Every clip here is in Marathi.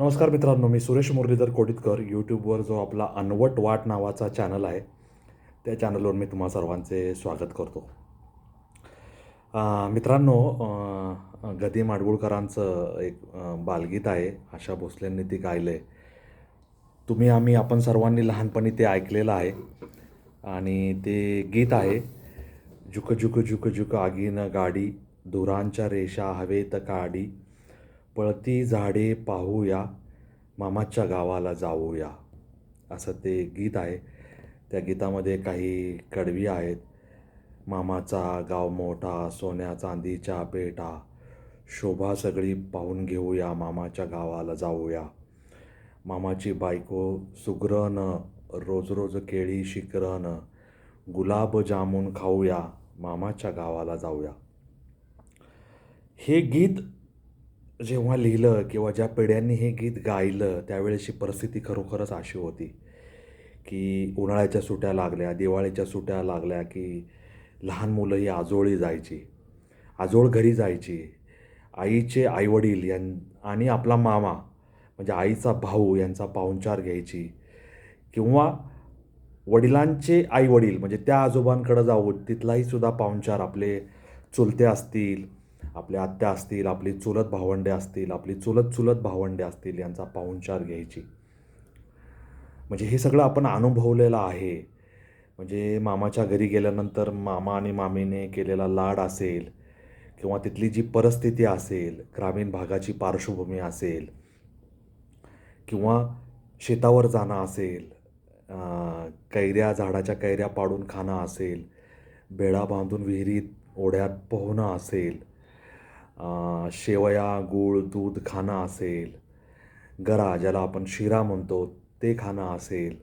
नमस्कार मित्रांनो मी सुरेश मुरलीधर कोडितकर यूट्यूबवर जो आपला अनवट वाट नावाचा चॅनल आहे त्या चॅनलवर मी तुम्हा सर्वांचे स्वागत करतो. मित्रांनो गदी माडगुळकरांचं एक बालगीत आहे आशा भोसलेंनी ती गायलं आहे तुम्ही आम्ही आपण सर्वांनी लहानपणी ते ऐकलेलं आहे आणि ते गीत आहे झुक झुक झुक झुक आगीनं गाडी धुरांच्या रेषा हवेत काडी. पळती झाडे पाहूया मामाच्या गावाला जाऊया असं ते गीत आहे. त्या गीतामध्ये काही कडवी आहेत. मामाचा गाव मोठा सोन्या चांदीच्या पेटा शोभा सगळी पाहून घेऊया मामाच्या गावाला जाऊया. मामाची बायको सुग्रण रोज रोज केळी शिकरण गुलाब जामून खाऊया मामाच्या गावाला जाऊया. हे गीत जेव्हा लिहिलं किंवा ज्या पिढ्यांनी हे गीत गायलं त्यावेळेची परिस्थिती खरोखरच अशी होती की उन्हाळ्याच्या सुट्या लागल्या दिवाळीच्या सुट्या लागल्या की लहान मुलं ही आजोळी जायची आजोळ घरी जायची. आईचे आईवडील यां आणि आपला मामा म्हणजे आईचा भाऊ यांचा पाहुणचार घ्यायची किंवा वडिलांचे आईवडील म्हणजे त्या आजोबांकडं जाऊन तिथलाही सुद्धा पाहुणचार आपले चुलते असतील आपल्या आत्या असतील आपली चुलत भावंडे असतील आपली चुलत चुलत भावंडे असतील यांचा पाहुणचार घ्यायची. म्हणजे हे सगळं आपण अनुभवलेलं आहे. म्हणजे मामाच्या घरी गेल्यानंतर मामा आणि मामीने केलेला लाड असेल किंवा तिथली जी परिस्थिती असेल ग्रामीण भागाची पार्श्वभूमी असेल किंवा शेतावर जाणं असेल कैऱ्या झाडाच्या कैऱ्या पाडून खाणं असेल बेडा बांधून विहिरीत ओढ्यात पोहणं असेल शेवया गूळ दूध खाणं असेल. गरा ज्याला आपण शिरा म्हणतो ते खाणं असेल.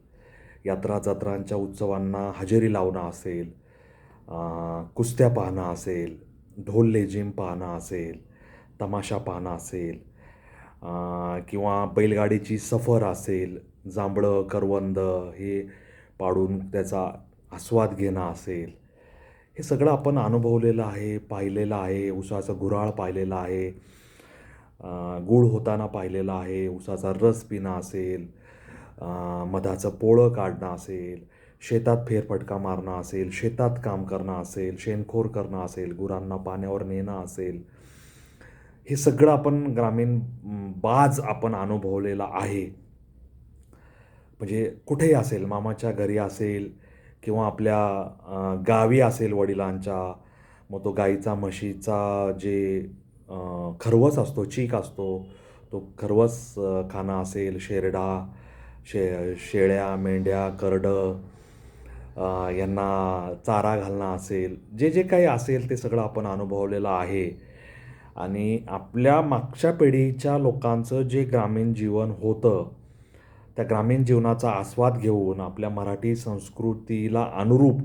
यात्रा जत्रांच्या उत्सवांना हजेरी लावणं असेल. कुस्त्या पाहणं असेल. ढोल लेझिम पाहणं असेल. तमाशा पाहणं असेल. किंवा बैलगाडीची सफर असेल. जांभळं करवंद हे पाडून त्याचा आस्वाद घेणं असेल. हे सगळं आपण अनुभवलेलं आहे पाहिलेलं आहे उसाचं गुराळ पाहिलेलं आहे अं, गूळ होताना पाहिलेलं आहे उसाचा रस पिणं असेल मधाचं पोळं काढणं असेल शेतात फेरफटका मारणं असेल शेतात काम करणं असेल शेणखोर करणं असेल गुरांना पाण्यावर नेणं असेल. हे सगळं आपण ग्रामीण बाज आपण अनुभवलेला आहे. म्हणजे कुठेही असेल मामाच्या घरी असेल किंवा आपल्या गावी असेल वडिलांच्या मग तो गाईचा म्हशीचा जे खरवस असतो चीक असतो तो खरवस खाणं असेल शेरडा शे शेळ्या मेंढ्या करडं यांना चारा घालणं असेल जे जे काही असेल ते सगळं आपण अनुभवलेलं आहे. आणि आपल्या मागच्या पिढीच्या लोकांचं जे ग्रामीण जीवन होतं त्या ग्रामीण जीवनाचा आस्वाद घेऊन आपल्या मराठी संस्कृतीला अनुरूप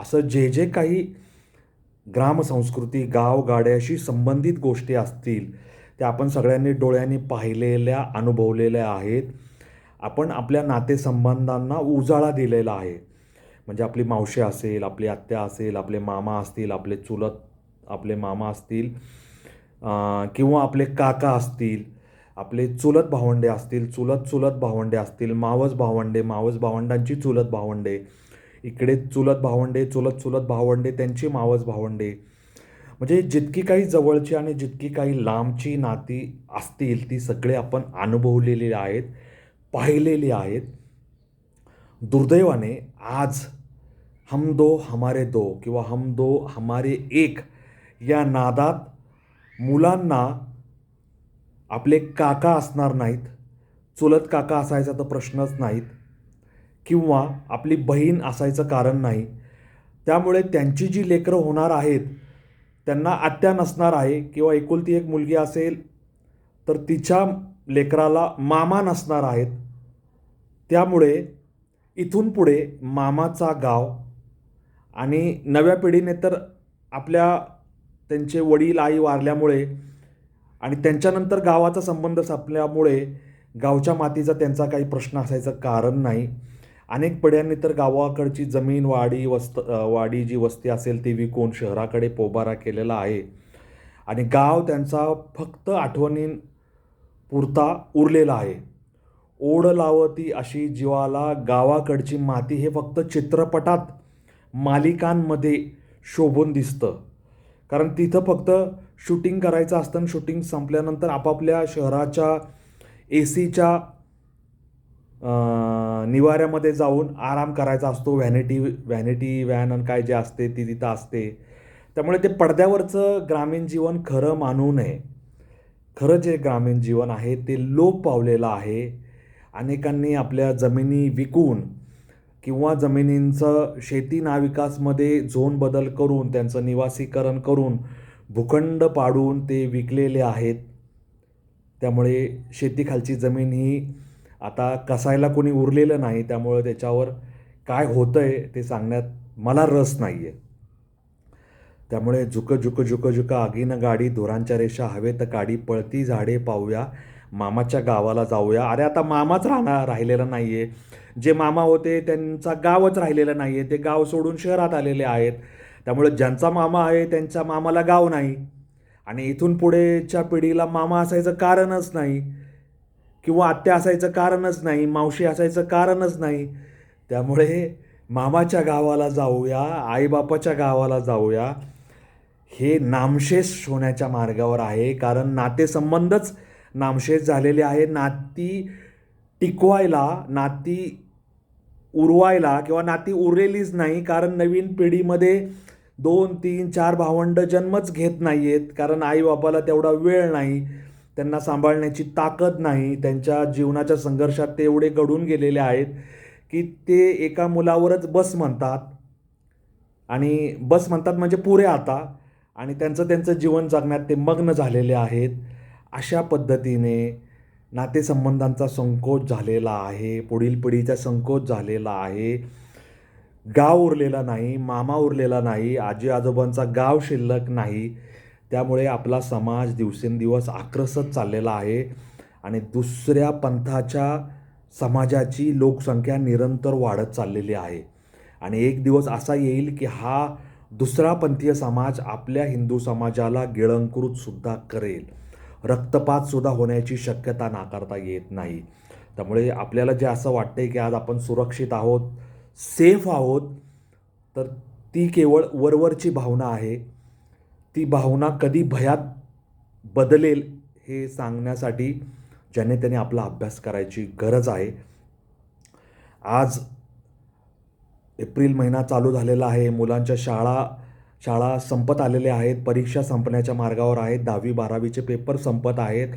असं जे जे काही ग्रामसंस्कृती गावगाड्याशी संबंधित गोष्टी असतील त्या आपण सगळ्यांनी डोळ्यांनी पाहिलेल्या अनुभवलेल्या आहेत. आपण आपल्या नातेसंबंधांना उजाळा दिलेला आहे. म्हणजे आपली मावशी असेल आपली आत्या असेल आपले मामा असतील आपले चुलत आपले मामा असतील किंवा आपले काका असतील आपले चुलत भावंडे असतील चुलत चुलत भावंडे असतील मावस भावंडे मावस भावंडांची चुलत भावंडे इकडे चुलत भावंडे चुलत चुलत भावंडे त्यांची मावस भावंडे. म्हणजे जितकी काही जवळची आणि जितकी काही लांबची नाती असतील ती सगळे आपण अनुभवलेली आहेत पाहिलेली आहेत. दुर्दैवाने आज हम दो हमारे दो किंवा हम दो हमारे एक या नादात मुलांना आपले काका असणार नाहीत चुलत काका असायचा तर प्रश्नच नाहीत किंवा आपली बहीण असायचं कारण नाही. त्यामुळे त्यांची जी लेकरं होणार आहेत त्यांना आत्या नसणार आहे किंवा एकुलती एक मुलगी असेल तर तिच्या लेकराला मामा नसणार आहेत. त्यामुळे इथून पुढे मामाचा गाव आणि नव्या पिढीने तर आपल्या त्यांचे वडील आई वारल्यामुळे आणि त्यांच्यानंतर गावाचा संबंध संपल्यामुळे गावच्या मातीचा त्यांचा काही प्रश्न असायचं कारण नाही. अनेक पिढ्यांनी तर गावाकडची जमीन वाडी वस्त वाडी जी वस्ती असेल ती विकून शहराकडे पोबारा केलेला आहे. आणि गाव त्यांचा फक्त आठवणीं पुरता उरलेला आहे. ओढ लावती अशी जीवाला गावाकडची माती हे फक्त चित्रपटात मालिकांमध्ये शोभून दिसतं. कारण तिथं फक्त शूटिंग करायचं असतं आणि शूटिंग संपल्यानंतर आपापल्या शहराच्या ए सीच्या निवाऱ्यामध्ये जाऊन आराम करायचा असतो. व्हॅनिटी व्हॅनिटी व्हॅन आणि काय जे असते ती तिथं असते. त्यामुळे ते पडद्यावरचं ग्रामीण जीवन खरं मानू नये. खरं जे ग्रामीण जीवन आहे ते लोप पावलेलं आहे. अनेकांनी आपल्या जमिनी विकून किंवा जमिनींचं शेती नाविकासमध्ये झोन बदल करून त्यांचं निवासीकरण करून भूखंड पाडून ते विकलेले आहेत. त्यामुळे शेतीखालची जमीन ही आता कसायला कोणी उरलेलं नाही त्यामुळं त्याच्यावर काय होतं आहे ते सांगण्यात मला रस नाही आहे त्यामुळे झुक झुक झुक झुक आगीनं गाडी धुरांच्या रेषा हवेत काडी पळती झाडे पाहूया मामाच्या गावाला जाऊया. अरे आता मामाच राहणार राहिलेला नाही आहे जे मामा होते त्यांचा गावच राहिलेलं नाही आहे ते गाव सोडून शहरात आलेले आहेत. त्यामुळे ज्यांचा मामा आहे त्यांच्या मामाला गाव नाही. आणि इथून पुढेच्या पिढीला मामा असायचं कारणच नाही. किंवा आत्या असायचं कारणच नाही मावशी असायचं कारणच नाही. त्यामुळे मामाच्या गावाला जाऊया आईबापाच्या गावाला जाऊया. हे नामशेष होण्याच्या मार्गावर आहे. कारण नातेसंबंधच नामशेष झालेले आहे. नाती टिकवायला नाती उरवायला किंवा नाती उरलेलीच नाही कारण नवीन पिढीमध्ये दोन तीन चार भावंड जन्मच घेत नाही आहेत कारण आईबापाला तेवढा वेळ नाही त्यांना सांभाळण्याची ताकद नाही त्यांच्या जीवनाच्या संघर्षात ते एवढे घडून गेलेले आहेत की ते एका मुलावरच बस म्हणतात. आणि बस म्हणतात म्हणजे पुरे आता. आणि त्यांचं त्यांचं जीवन जगण्यात ते मग्न झालेले आहेत. अशा पद्धतीने नातेसंबंधांचा संकोच झालेला आहे पुढील पिढीचा संकोच झालेला आहे. गाव उरलेला नाही मामा उरलेला नाही आजी आजोबांचा गाव शिल्लक नाही. त्यामुळे आपला समाज दिवसेंदिवस आक्रसत चाललेला आहे आणि दुसऱ्या पंथाच्या समाजाची लोकसंख्या निरंतर वाढत चाललेली आहे. आणि एक दिवस असा येईल की हा दुसरा पंथीय समाज आपल्या हिंदू समाजाला गिळंकृतसुद्धा करेल. रक्तपातसुद्धा होण्याची शक्यता नाकारता येत नाही. त्यामुळे आपल्याला जे असं वाटतंय की आज आपण सुरक्षित आहोत सेफ आहोत तर ती केवळ वरवरची भावना आहे. ती भावना कधी भयात बदलेल हे सांगण्यासाठी ज्याने त्याने आपला अभ्यास करायची गरज आहे. आज एप्रिल महिना चालू झालेला आहे. मुलांच्या शाळा शाळा संपत आलेल्या आहेत परीक्षा संपण्याच्या मार्गावर आहेत दहावी बारावीचे पेपर संपत आहेत.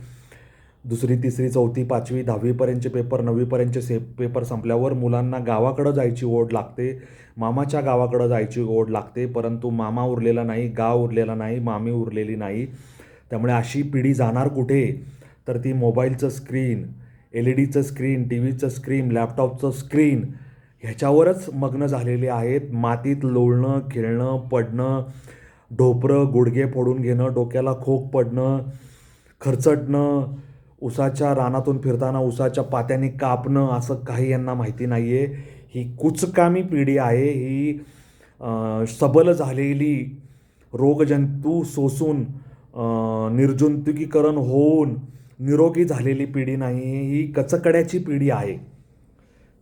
दुसरी तिसरी चौथी पाचवी दहावीपर्यंतचे पेपर नववीपर्यंतचे से पेपर संपल्यावर मुलांना गावाकडं जायची ओढ लागते. मामाच्या गावाकडं जायची ओढ लागते परंतु मामा उरलेला नाही गाव उरलेला नाही मामी उरलेली नाही. त्यामुळे अशी पिढी जाणार कुठे? तर ती मोबाईलचं स्क्रीन एल ई डीचं स्क्रीन टी व्हीचं स्क्रीन लॅपटॉपचं स्क्रीन ह्याच्यावरच मग्न झालेले आहेत. मातीत लोळणं खेळणं पडणं ढोपरं गुडघे फोडून घेणं डोक्याला खोक पडणं खरचटणं उसाच्या रानातून फिरताना उसाच्या पात्याने कापणं असं काही यांना माहिती नाही आहे ही कुचकामी पिढी आहे. ही सबल झालेली रोगजंतू सोसून निर्जंतुकीकरण होऊन निरोगी झालेली पिढी नाही ही कचकड्याची पिढी आहे.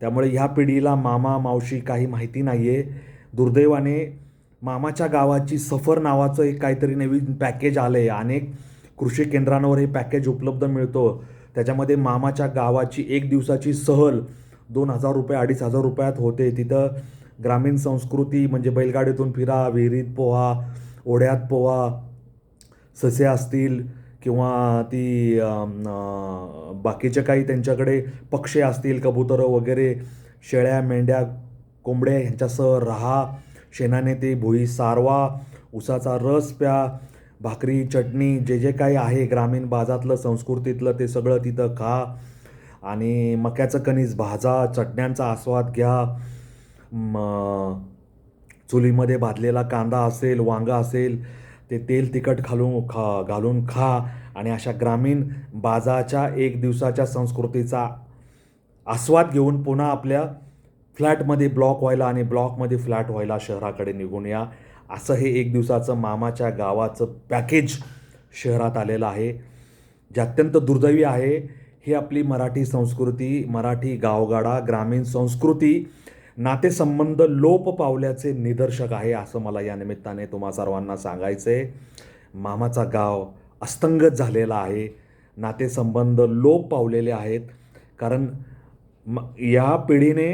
त्यामुळे ह्या पिढीला मामा मावशी काही माहिती नाही आहे दुर्दैवाने मामाच्या गावाची सफर नावाचं एक काहीतरी नवीन पॅकेज आलं आहे अनेक कृषी केंद्रांवर हे पॅकेज उपलब्ध मिळतो. त्याच्यामध्ये मामाच्या गावाची एक दिवसाची सहल दोन हजार रुपये अडीच हजार रुपयात होते. तिथं ग्रामीण संस्कृती म्हणजे बैलगाडीतून फिरा विहिरीत पोहा ओढ्यात पोहा ससे असतील किंवा ती बाकीच्या काही त्यांच्याकडे पक्षी असतील कबुतरं वगैरे शेळ्या मेंढ्या कोंबड्या ह्यांच्यासह राहा शेणाने ते भुई सारवा उसाचा रस प्या भाकरी चटणी जे जे काही आहे ग्रामीण बाजातलं संस्कृतीतलं ते सगळं तिथं खा. आणि मक्याचं कणीस भाजा चटण्यांचा आस्वाद घ्या. म चुलीमध्ये भाजलेला कांदा असेल वांगा असेल ते तेल तिखट घालून खा घालून खा आणि अशा ग्रामीण बाजाच्या एक दिवसाच्या संस्कृतीचा आस्वाद घेऊन पुन्हा आपल्या फ्लॅटमध्ये ब्लॉक व्हायला आणि ब्लॉकमध्ये फ्लॅट व्हायला शहराकडे निघून या. असं हे एक दिवसाचं मामाच्या गावाचं पॅकेज शहरात आलेलं आहे. जे अत्यंत दुर्दैवी आहे. ही आपली मराठी संस्कृती मराठी गावगाडा ग्रामीण संस्कृती नातेसंबंध लोप पावल्याचे निदर्शक आहे असं मला या निमित्ताने तुम्हा सर्वांना सांगायचं आहे मामाचा गाव अस्तंगत झालेला आहे. नातेसंबंध लोप पावलेले आहेत. कारण म या पिढीने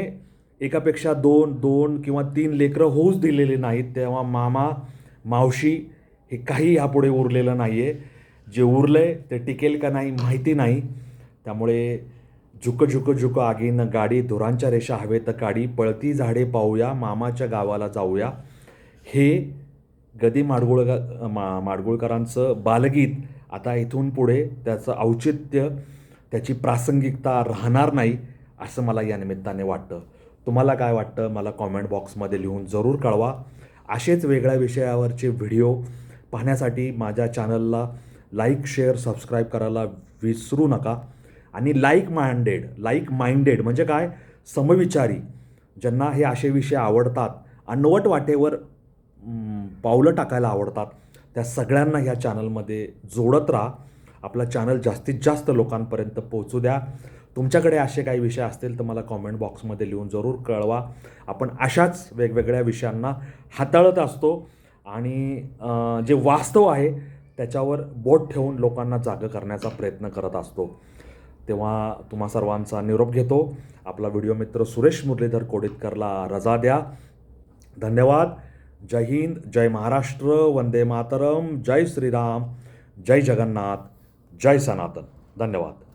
एकापेक्षा दोन दोन किंवा तीन लेकरं होऊच दिलेले नाहीत. तेव्हा मामा मावशी हे काही यापुढे उरलेलं नाही आहे जे उरलं आहे ते टिकेल का नाही माहिती नाही. त्यामुळे झुक झुक झुक आगीन गाडी धुरांच्या रेषा हवेत काडी पळती झाडे पाहूया मामाच्या गावाला जाऊया. हे गदी माडगुळ मा माडगुळकरांचं बालगीत. आता इथून पुढे त्याचं औचित्य त्याची प्रासंगिकता राहणार नाही असं मला या निमित्ताने वाटतं. तुम्हाला काय वाटतं? मला कॉमेंट बॉक्समध्ये लिहून जरूर कळवा. असेच वेगळ्या विषयावरचे व्हिडिओ पाहण्यासाठी माझ्या चॅनलला लाईक शेअर सबस्क्राईब करायला विसरू नका. आणि लाईक माइंडेड लाईक माइंडेड म्हणजे काय? समविचारी. ज्यांना हे असे विषय आवडतात अनवट वाटेवर पावलं टाकायला आवडतात त्या सगळ्यांना ह्या चॅनलमध्ये जोडत राहा. आपला चॅनल जास्तीत जास्त लोकांपर्यंत पोहोचू द्या. तुमच्याकडे असे काही विषय असतील तर मला कॉमेंट बॉक्समध्ये लिहून जरूर कळवा. आपण अशाच वेगवेगळ्या विषयांना हाताळत असतो आणि जे वास्तव आहे त्याच्यावर बोट ठेवून लोकांना जागं करण्याचा प्रयत्न करत असतो. तेव्हा तुम्हा सर्वांचा निरोप घेतो. आपला व्हिडिओ मित्र सुरेश मुरलीधर कोडितकरला रजा द्या. धन्यवाद. जय हिंद जय महाराष्ट्र वंदे मातरम जय श्रीराम जय जगन्नाथ जय सनातन. धन्यवाद.